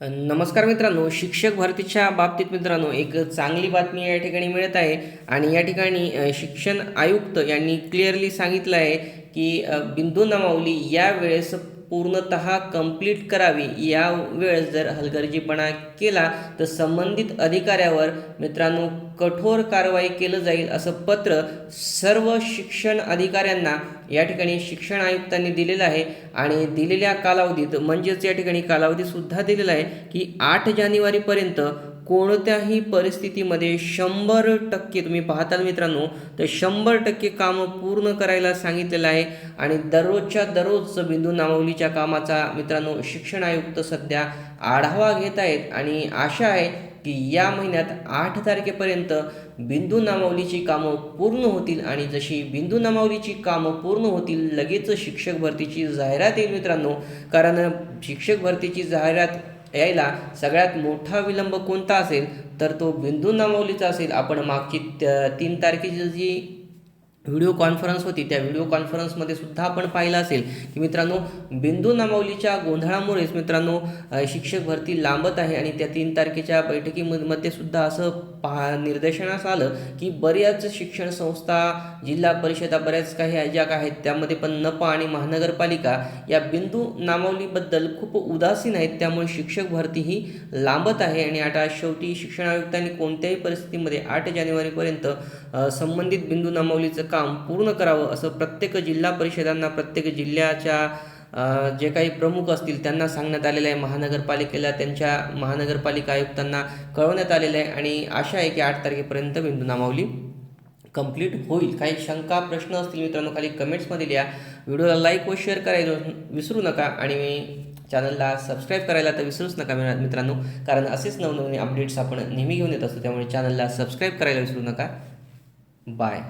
नमस्कार मित्रांनो शिक्षक भरतीच्या बाबतीत मित्रांनो एक चांगली बातमी या ठिकाणी मिळत आहे आणि या ठिकाणी शिक्षण आयुक्त यांनी क्लिअरली सांगितलं आहे की बिंदू नमावली यावेळेस पूर्णत कंप्लीट करावी. या वेळेस जर हलगर्जीपणा केला तर संबंधित अधिकाऱ्यावर मित्रांनो कठोर कारवाई केलं जाईल असं पत्र सर्व शिक्षण अधिकाऱ्यांना या ठिकाणी शिक्षण आयुक्तांनी दिलेलं आहे. आणि दिलेल्या कालावधीत म्हणजेच या ठिकाणी कालावधीसुद्धा दिलेला आहे की आठ जानेवारीपर्यंत कोणत्याही परिस्थितीमध्ये शंभर टक्के तुम्ही पाहताल मित्रांनो तर शंभर टक्के कामं पूर्ण करायला सांगितलेलं आहे. आणि दररोजच्या दररोज बिंदू नामावलीच्या कामाचा मित्रांनो शिक्षण आयुक्त सध्या आढावा घेत आहेत. आणि आशा आहे की या महिन्यात आठ तारखेपर्यंत बिंदू नामावलीची कामं पूर्ण होतील. आणि जशी बिंदू नामावलीची कामं पूर्ण होतील लगेच शिक्षक भरतीची जाहिरात येईल मित्रांनो. कारण शिक्षक भरतीची जाहिरात यायला सगळ्यात मोठा विलंब कोणता असेल? तर तो बिंदू नामावलीचा असेल. आपण मागची त- तीन तारखेची जी व्हिडिओ कॉन्फरन्स होती. त्या व्हिडिओ कॉन्फरन्समध्ये सुद्धा आपण पाहिलं असेल की मित्रांनो बिंदू नामावलीच्या गोंधळामुळेच मित्रांनो शिक्षक भरती लांबत आहे आणि त्या तीन तारखेच्या बैठकीमध्ये सुद्धा असं पहा निर्देशनास आलं की बऱ्याच शिक्षण संस्था जिल्हा परिषदा बऱ्याच काही ज्या आहेत. त्यामध्ये पण नपा आणि महानगरपालिका या बिंदू नामावलीबद्दल खूप उदासीन आहेत. त्यामुळे शिक्षक भरती ही लांबत आहे आणि आता शेवटी शिक्षण आयुक्तांनी कोणत्याही परिस्थितीमध्ये आठ जानेवारीपर्यंत संबंधित बिंदू नामावलीचं काम काम पूर्ण करावं असं प्रत्येक जिल्हा परिषदांना प्रत्येक जिल्ह्याच्या जे काही प्रमुख असतील त्यांना सांगण्यात आलेलं आहे. महानगरपालिकेला त्यांच्या महानगरपालिका आयुक्तांना कळवण्यात आलेलं आहे आणि आशा आहे की आठ तारखेपर्यंत बिंदू नामावली कंप्लीट होईल. काही शंका प्रश्न असतील मित्रांनो खाली कमेंट्समध्ये लिहा. व्हिडिओला लाईक व शेअर करायला विसरू नका आणि मी चॅनलला सबस्क्राईब करायला तर विसरूच नका मित्रांनो कारण असेच नवनवीन अपडेट्स आपण नेहमी घेऊन येत असतो. त्यामुळे चॅनलला सबस्क्राईब करायला विसरू नका. बाय.